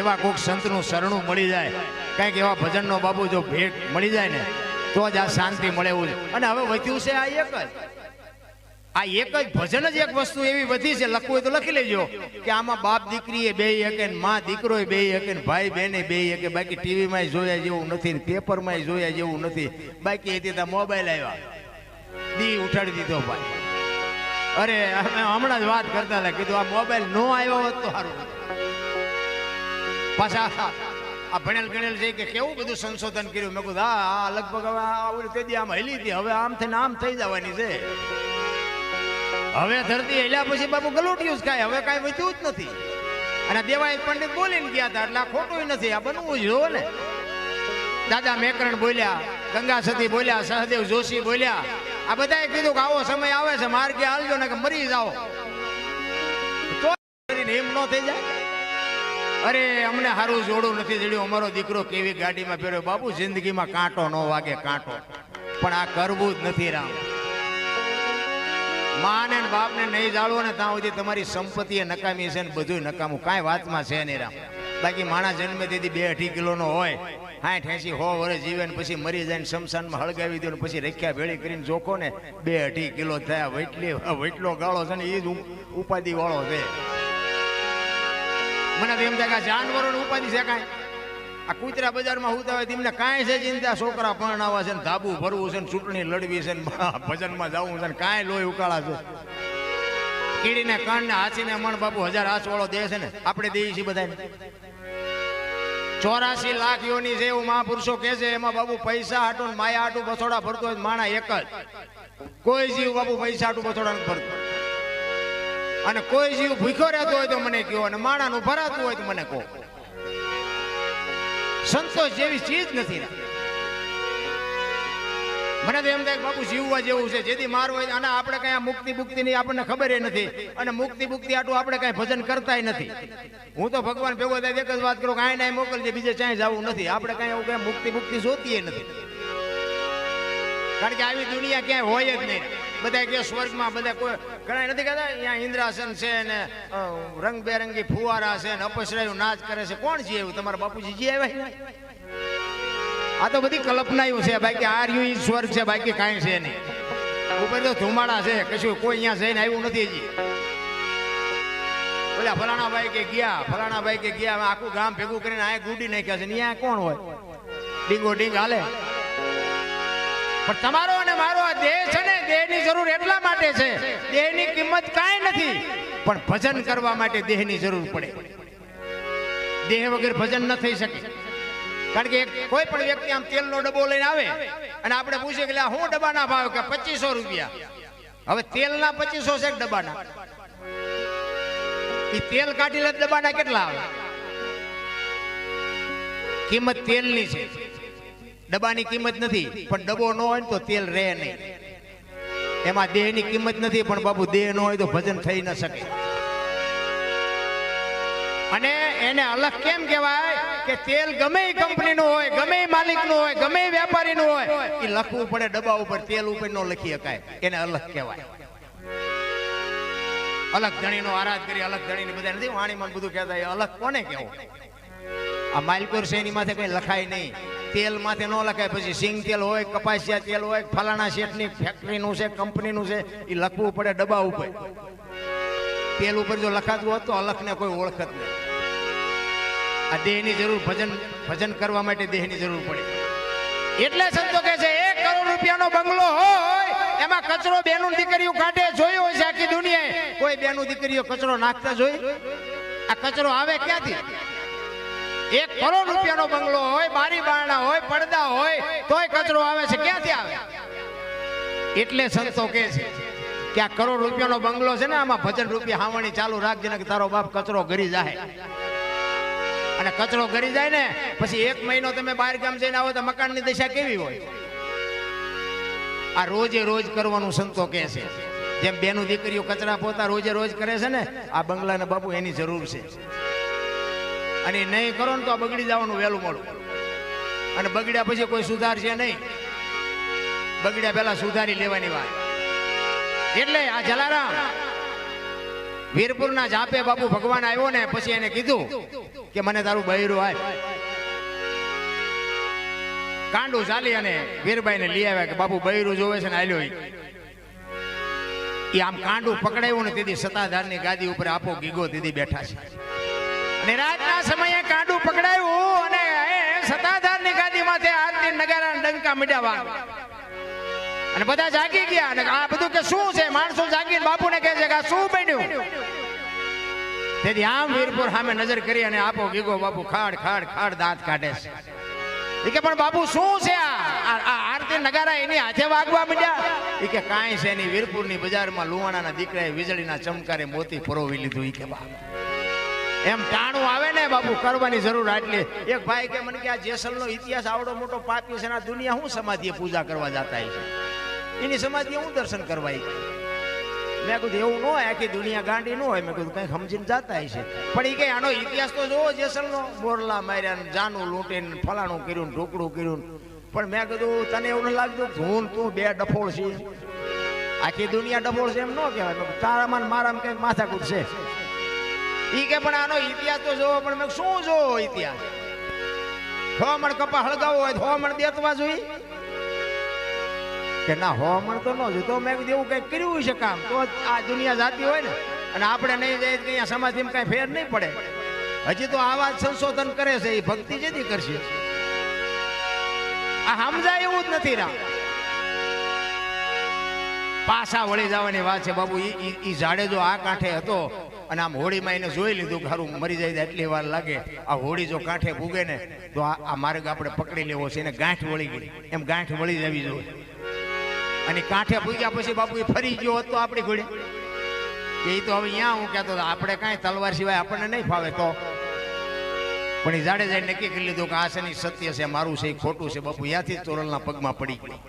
એવા કોઈક સંતનું શરણું મળી જાય, કંઈક એવા ભજનનો બાબુ જો ભેટ મળી જાય ને, તો જ આ શાંતિ મળે એવું અને હવે વધ્યું છે આ એક જ. આ એક જ ભજન જ એક વસ્તુ એવી વધી છે, લખવું હોય તો લખી લેજો, કે આમાં બાપ દીકરી એ બે હકે ને માં દીકરો બે હકે ભાઈ બહેને બે હકે બાકી ટીવીમાં જોયા જેવું નથી પેપરમાં જોયા જેવું નથી. બાકી એથી ત્યાં મોબાઈલ આવ્યા. દી ઉઠાડી દીધો ભાઈ. અરે, અમે હમણાં જ વાત કરતા હતા, કીધું આ મોબાઈલ નો આવ્યો હોત તો સારું. પાછા આ ભણેલ ગણેલ છે કે કેવું બધું સંશોધન કર્યું? મેં કીધું, હા લગભગ હવે આ તે આમ હેલી હતી. હવે આમ થઈને આમ થઈ જવાની છે. હવે ધરતી હેલ્યા પછી બાપુ ગલોટ્યું જ કાંઈ. હવે કાંઈ વધ્યું જ નથી. અને દેવાય પંડિત બોલીને ગયા હતા, એટલે આ ખોટું નથી. આ બનવું જો ને. દાદા મેકરણ બોલ્યા, ગંગા સતી બોલ્યા, સહદેવ જોશી બોલ્યા. આ બધાએ કીધું કે આવો સમય આવે છે. માર્ગે હાલજો ને કે મરી જાઓ. તો એમ ન થઈ જાય? અરે, અમને સારું જોડું નથી જડ્યું. અમારો દીકરો કેવી ગાડીમાં ફેર્યો? બાપુ, જિંદગીમાં કાંટો ન વાગે, કાંટો. પણ આ કરવું જ નથી રામ. માને ને બાપને નહીં જાળવો ને ત્યાં સુધી તમારી સંપત્તિ નકામી છે ને બધું નકામું. કાંઈ વાતમાં છે નહીં રામ. બાકી માણસ જન્મે તેથી બે અઢી કિલોનો હોય. સાઠ એસી હો વર્ષ જીવે ને પછી મરી જાય ને શમશાનમાં હળગાવી દો ને પછી રખ્યા ભેળી કરીને જોખો ને બે અઢી કિલો થયા. વૈટલી, વૈટલો ગાળો છે ને એ જ ઉપાધિ વાળો છે. મને તો એમ થાય કે જાનવરો ઉપાધિ છે કાંઈ આ કૂતરા બજારમાં હોતા હોય તેમને કાંઈ છે ચિંતા? છોકરા પરણાવા છે ને ધાબુ ભરવું છે ને ચૂંટણી લડવી છે ને ભજનમાં જવું છે ને કાંઈ લોહી ઉકાળા છે. કીડીને કણને હાથીને મણ બાપુ હજાર હાથ વાળો દે છે ને, આપણે દઈએ છીએ બધાને. ચોરાસી લાખ યોની છે એવું મહાપુરુષો કહે છે, એમાં બાબુ પૈસા હાટું માયા હાટું બસોડા ભરતો હોય માણા એક જ. કોઈ જીવ બાબુ પૈસા હાટું બસોડા નથી ભરતો. અને કોઈ જીવ ભૂખ્યો રહેતો હોય તો મને કહો અને માણાનું ભરાતું હોય તો મને કહો. સંતોષ જેવી ચીજ નથી મને તો એમ થાય બાપુ જીવવા જેવું છે, જેથી મારું હોય અને આપણે કઈ મુક્તિ મુક્તિ ની આપણને ખબર નથી અને મુક્તિ મુક્તિ આટલું આપણે કઈ ભજન કરતાય નથી. હું તો ભગવાન ભેગો થાય એક જ વાત કરું કાંઈ નાય મોકલજે, બીજે ક્યાંય જવું નથી. આપણે કઈ એવું કઈ મુક્તિ મુક્તિ જોતીય નથી. કારણ કે આવી દુનિયા ક્યાંય હોય જ નહીં. બધા કે સ્વર્ગમાં બધા કોઈ ઘણા નથી કહેતા, અહીંયા ઇન્દ્રાસન છે ને રંગબેરંગી ફુવારા છે ને, અપસરાયું નાચ કરે છે. કોણ છે એવું? તમારા બાપુજી જે આવ્યા આ તો બધી કલ્પનાયું છે, બાકી આ રહ્યું સ્વર્ગ છે, બાકી કાંઈ છે નહીં. ઉપર તો ધુમાડા છે, કશું કોઈ અહીંયા જઈને આવ્યું નથી હજી. બોલ્યા ફલાણા ભાઈ કે ગયા, ફલાણા ભાઈ કે ગયા, આખું ગામ ભેગું કરીને આ ગુડી નાખ્યા છે, ને કોણ હોય? ડીંગો ડીંગ હાલે. પણ તમારો અને મારો આ દેહ છે ને દેહની જરૂર એટલા માટે છે, દેહની કિંમત કાંઈ નથી, પણ ભજન કરવા માટે દેહની જરૂર પડે. દેહ વગર ભજન ન થઈ શકે. કારણ કે કોઈ પણ વ્યક્તિ આમ તેલનો ડબ્બો લઈને આવે અને આપણે પૂછીએ કે હું ડબ્બાના ભાવ કે પચીસો રૂપિયા? હવે તેલના પચીસો છે ડબ્બાના? એ તેલ કાઢી લે ડબ્બાના કેટલા આવે? કિંમત તેલની છે. ડબ્બાની કિંમત નથી, પણ ડબ્બો ન હોય તો તેલ રહે નહીં. એમાં દેહની કિંમત નથી, પણ બાબુ દેહ ન હોય તો ભજન થઈ ન શકે. અને એને અલગ કેમ કહેવાય કે તેલ ગમે કંપની કંપનીનું હોય, ગમે માલિક માલિકનું હોય, ગમે વેપારી વેપારીનું હોય એ લખવું પડે ડબ્બા ઉપર, તેલ ઉપર ન લખી શકાય. એને અલગ કહેવાય. અલગ ધણીનો આરાધ કરી અલગ ધણીને બધા નથી, વાણીમાં બધું કહેતા અલગ કોને કહેવું? આ માલકોર છે, એની માથે કઈ લખાય નહીં. તેલ માથે ન લખાય. પછી સિંગ તેલ હોય, કપાસિયા તેલ હોય, ફલાણા શેઠની ફેક્ટરીનું છે કંપનીનું છે એ લખવું પડે ડબ્બા ઉપર. તેલ ઉપર જો લખાતું હોત તો અલખને કોઈ ઓળખત નહીં. આ દેહની જરૂર ભજન ભજન કરવા માટે દેહની જરૂર પડે. એટલે સંતો કહે છે, એક કરોડ રૂપિયાનો બંગલો હોય, એમાં કચરો બેનું દીકરીઓ કાઢે, જોયો છે આખી દુનિયાએ. કોઈ બેનું દીકરીઓ કચરો નાખતા જોઈ? આ કચરો આવે ક્યાંથી? એક કરોડ રૂપિયાનો બંગલો હોય, બારી બારણા હોય, પડદા હોય, તોય કચરો આવે છે, ક્યાંથી આવે? એટલે સંતો કહે છે કે આ કરોડ રૂપિયાનો બંગલો છે ને, આમાં ભજન રૂપિયા હાવણી ચાલુ રાખજે ને કે તારો બાપ કચરો ગરી જાય. અને કચરો ગરી જાય ને, પછી એક મહિનો તમે બહાર ગામ જઈને આવો તો મકાનની દશા કેવી હોય? આ રોજે રોજ કરવાનું સંતો કહે છે. જેમ બેનું દીકરીઓ કચરા પોતા રોજે રોજ કરે છે ને, આ બંગલાને બાપુ એની જરૂર છે. અને નહીં કરો ને તો બગડી જવાનું વહેલું મોડું. અને બગડ્યા પછી કોઈ સુધારશે નહીં. બગડ્યા પહેલા સુધારી લેવાની વાત. એટલે આ જલારામ, વીરપુરના જાપે બાપુ ભગવાન આવ્યો ને પછી એને કીધું કે મને તારું બૈરું આપ કાંડું ચાલી અને વીરબાઈને લઈ આવ્યા કે બાપુ બૈરું જોવે છે ને આલ્યો. ઈ. આમ કાંડું પકડાયું ને તેથી સત્તાધારની ગાદી ઉપર આપો ગીગો દીદી બેઠા છે. અને રાતના સમયે કાંડું પકડાયું અને સત્તાધારની ગાદી માથે આરતી નગારા ડંકા મીડાવા અને બધા જાગી ગયા અને આ બધું કે શું છે? માણસો જાગીને બાપુને કહે છે કે શું બન્યું? તેથી આમ વીરપુર સામે નજર કરી અને આપો ગીગો બાપુ ખાડ ખાડ ખાડ દાંત કાઢે છે. એ કે, પણ બાપુ શું છે આ- આ આરતી નગારા એની હાથે વાગવા માંડ્યા? એ કે, કાંઈ છે એની વીરપુરની બજારમાં લુવાણાના દીકરાએ વીજળીના ચમકારે મોતી પરોવી લીધું. એ કે, બાપ. એમ ટાણું આવે ને બાપુ, કરવાની જરૂર આટલી. એક ભાઈ કે, મને કે આ જેસલનો ઇતિહાસ આવડો મોટો પાપી છે આ દુનિયા હું સમાધિએ પૂજા કરવા જતા છે? એની સમાધિએ હું દર્શન કરવા મેં કીધું, એવું ન હોય, આખી દુનિયા ગાંડી ન હોય. મેં કીધું, કંઈક સમજીને જતા હશે પણ એ કે, આનો ઇતિહાસ તો જોવો જેસલનો. બોરલા માર્યા જાનું લૂંટીને ફલાણું કર્યું ઢોકળું કર્યું પણ મેં કીધું, તને એવું ન લાગતું ધૂન તું બે ડફોળ છે. આખી દુનિયા ડફોળ છે એમ ન કહેવાય. તારામાં મારામાં કંઈક માથાકૂટ છે. ઈ કે પણ આનો ઇતિહાસ તો જોવો, પણ મેં શું જોવો ઇતિહાસ? હોમણ કપા હળગાવો હોય હોમણ દેતવા જોઈ કે ના, હોમણ તો ન જોઈએ. તો મેં એવું કંઈક કર્યું છે કામ. તો આ દુનિયા જાતી હોય ને. અને આપણે નહીં જાય અહીંયા સમાધિમાં કાંઈ ફેર નહીં પડે. હજી તો આવા સંશોધન કરે છે, એ ભક્તિ જેથી કરશે. આ સમજાય એવું જ નથી રામ. પાછા વળી જવાની વાત છે, બાબુ, ઈ- ઈ જાડેજો આ કાંઠે હતો અને આમ હોળીમાં એને જોઈ લીધું કે સારું મરી જાય એટલી વાર લાગે. આ હોળી જો કાંઠે ભૂગે ને, તો આ માર્ગ આપણે પકડી લેવો છે. એને ગાંઠ વળી ગઈ. એમ ગાંઠ વળી જવી. જોઈએ અને કાંઠે ભૂગ્યા પછી બાપુ ફરી ગયો હોત આપણી ઘોડે. એ તો હવે અહીંયા હું કહેતો આપણે કાંઈ તલવાર સિવાય આપણને નહીં ફાવે તો. પણ એ જાડેજાએ નક્કી કરી લીધું કે આ છે સત્ય છે, મારું છે, એ ખોટું છે. બાપુ ત્યાંથી જ ચોરલના પગમાં પડી ગયું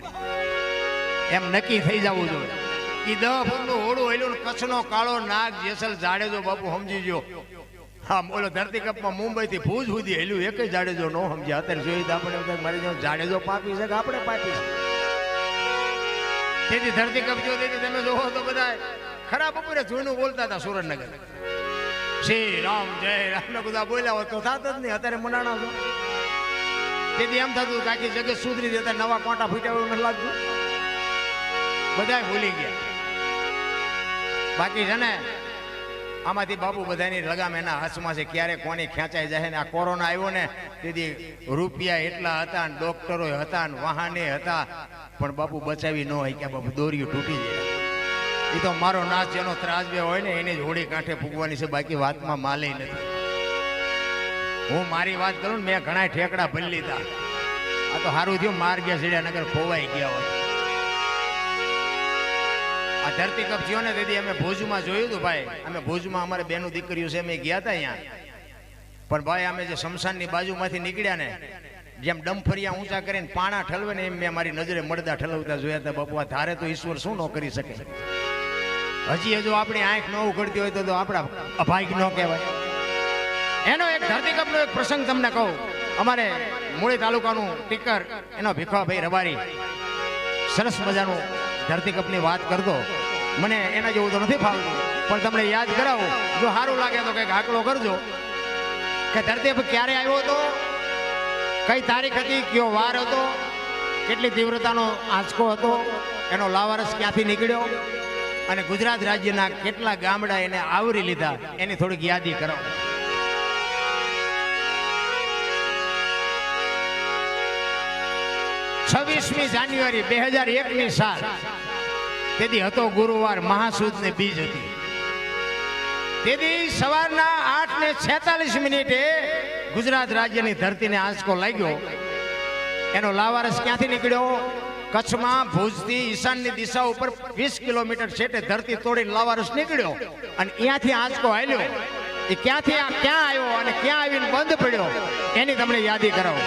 એમ નક્કી થઈ જવું જોઈએ. ઈ દહ હોડું હેલું કચ્છનો કાળો નાગ જેસલ જાડેજો બાપુ સમજી ગયો. હા બોલો ધરતીકપમાં મુંબઈ થી ભુજ સુધી હેલું એક જાડેજો નો સમજ્યા. અત્યારે જોઈ તો જાડેજો પાપી છે કે આપણે પાપી છે? તેથી ધરતીકપ જો તેથી તમે જોવો તો બધા ખરાબ બપોરે જૂનું બોલતા હતા સુરેન્દ્રનગર. શ્રી રામ, જય રામ. બધા બોલ્યા હોત તો થાત જ નહીં, અત્યારે મનાણા છો. તેથી એમ થતું કાકી જગત સુધરી જતા નવા કોટા ફૂટ્યા એવું નથી લાગતું. બધા ભૂલી ગયા. બાકી છે ને, આમાંથી બાપુ બધાની લગામ એના હાથમાં છે. ક્યારે કોની ખેંચાઈ જાય ને આ કોરોના આવ્યો ને, તેથી રૂપિયા એટલા હતા ને ડોક્ટરો હતા ને વાહને હતા, પણ બાપુ બચાવી ન હોય કે બાપુ દોરીઓ તૂટી જાય એ તો મારો નાશ જેનો ત્રાસ બે હોય ને, એની જ હોળી કાંઠે ફૂગવાની છે. બાકી વાતમાં માલે નથી. હું મારી વાત કરું ને, મેં ઘણા ઠેકડા ભરી લીધા. આ તો સારું થયું માર ગયા સીડ્યા નગર ખોવાઈ ગયા હોય. આ ધરતી કપ થયો ને દીદી અમે ભુજમાં જોયું હતું ભાઈ. અમે ભુજમાં અમારે બેનું દીકરીઓ છે, અમે ગયા હતા અહીંયા. પણ ભાઈ, અમે જે શમશાનની બાજુમાંથી નીકળ્યા ને, જેમ ડમફરિયા ઊંચા કરીને પાણા ઠલવે ને એમ મેં મારી નજરે મળદા ઠલવતા જોયા હતા બાપુ ધારે તો ઈશ્વર શું ન કરી શકે? હજી હજુ આપણી આંખ ન ઉઘડતી હોય તો આપણા અભાગ્ય ન કહેવાય. એનો એક ધરતીકપનો એક પ્રસંગ તમને કહું. અમારે મૂળી તાલુકાનું ટીકર, એનો ભીખવાભાઈ રબારી. સરસ મજાનું ધરતીકપની વાત કરતો. મને એના જેવું તો નથી ફાવતું. પણ તમને યાદ કરાવો, જો સારું લાગે તો કંઈક આકલો કરજો. કે ધરતી ક્યારે આવ્યો હતો? કઈ તારીખ હતી? કયો વાર હતો? કેટલી તીવ્રતાનો આંચકો હતો? એનો લાવારસ ક્યાંથી નીકળ્યો? અને ગુજરાત રાજ્યના કેટલા ગામડા એને આવરી લીધા? એની થોડીક યાદી કરાવો. છવ્વીસમી જાન્યુઆરી બે હજાર એકની સાલ. તેથી હતો ગુરુવાર મહાસુદ ને બીજ હતી. તેથી સવારના આઠ ને છેતાલીસ મિનિટે ગુજરાત રાજ્યની ધરતીને આંચકો લાગ્યો. એનો લાવારસ ક્યાંથી નીકળ્યો? કચ્છમાં ભુજથી ઈશાનની દિશા ઉપર વીસ કિલોમીટર છેટે ધરતી તોડીને લાવારસ નીકળ્યો અને ત્યાંથી આંચકો આવ્યો એ ક્યાંથી આ ક્યાં આવ્યો અને ક્યાં આવીને બંધ પડ્યો, એની તમને યાદી કરાવો.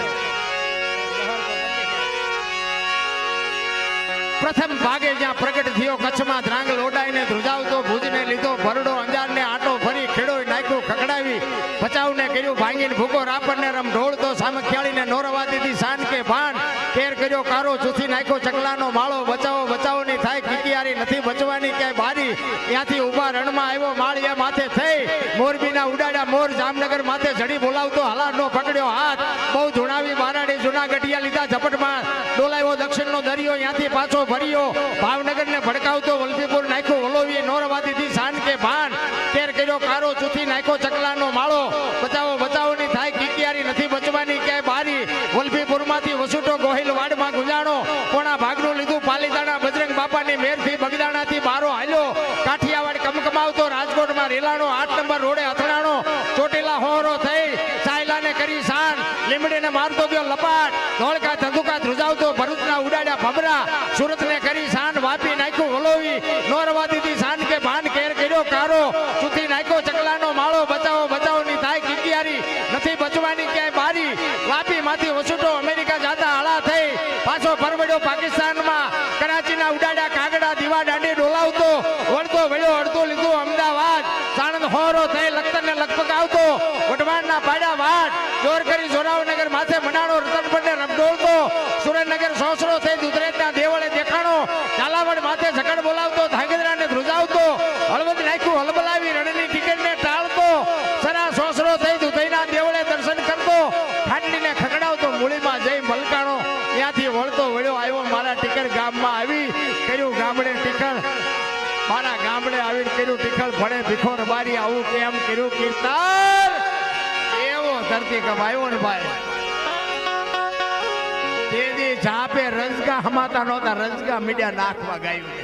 પ્રથમ ભાગે જ્યાં પ્રગટ થયો, કચ્છમાં ધ્રાંગ લોડાઈને ધ્રુજાવતો, ભુજને લીધો, ભરડો, અંજારને આટો ફરી ખેડો નાખ્યું ખકડાવી બચાવને કર્યું ભાંગીને ભૂકો રાપરને રમ ઢોળતો સામખ્યાળીને નોરવા દીધી સાન કે ભાન. કેર કર્યો કારો ચૂથી નાખ્યો, ચકલાનો માળો. બચાવો બચાવો ની થાય કિકિયારી નથી બચવાની ક્યાંય બારી. ત્યાંથી ઊભા રણમાં આવ્યો, માળિયા માથે થઈ. મોરબીના ઉડાડા મોરજામનગર માથે જડી બોલાવતો હલાનો પકડ્યો હાથ. બહુ ધુણાવી, બારાડી જૂના ગઢિયા લીધા ઝપટમાં. ડોલાવ્યો દક્ષિણનો દરિયો, ત્યાંથી પાછો ભર્યો. ભાવનગરને ભડકાવતો વલભીપુર નાખ્યો. વલોવી નોરવાદીથી શાન કે ભાન. તેર કર્યો કારો ચૂથી નાખ્યો ચકલાનો માળો. બચાવો બચાવોની થાય. કિકિયારી નથી બચવાની ક્યાંય બારી. વલભીપુરમાંથી વસુટો ગોહિલ વાડમાં ગુંજાણો. કોણા ભાગનું લીધું પાલીતાણા બજરંગ બાપાની બગદાણા થી બારો હાલ્યો. કાઠિયાવાડ કમકમાવતો રાજકોટમાં રેલાણો, આઠ નંબર રોડે અથડાણો. ચોટીલા હોરો થઈ. સાયલાને કરી શાન લીમડીને મારતો ગયો લપાટ. ધોળકા ઉડાડ્યા સુરત ને કરી સાન, વાપી નાખ્યું, વલોવી નોરવાદીથી સાન કે ભાન કેર કર્યો, કારો, ચૂથી નાખ્યો, ચકલાનો માળો, બચાવો, બચાવોની થાય કિકિયારી નથી બચવાની ક્યાંય બારી. વાપી માંથી વસુટો અમેરિકા જાતા હાળા થઈ, પાછો પરવડ્યો પાકિસ્તાનમાં. કરાચીના ઉડાડા કાગડા, દીવા, દાંડી ડોલાવતો, વળતો, વળ્યો, અડધો લીધો અમદાવાદ. સાણંદ હોરો થઈ લખતર ને આવતો, વઢવાણના પાડા વાટ. જોર કરી જોરાવનગર માથે મનાણો રતનપર ને રમડોળતો ભીખોર બારી આવું કેમ કર્યું, કીર્તન? એવો ધરતી કમાયો ને ભાઈ. તેદી જાપે રજગા હમાતા નહોતા, રજગા મીડિયા નાખવા ગાયું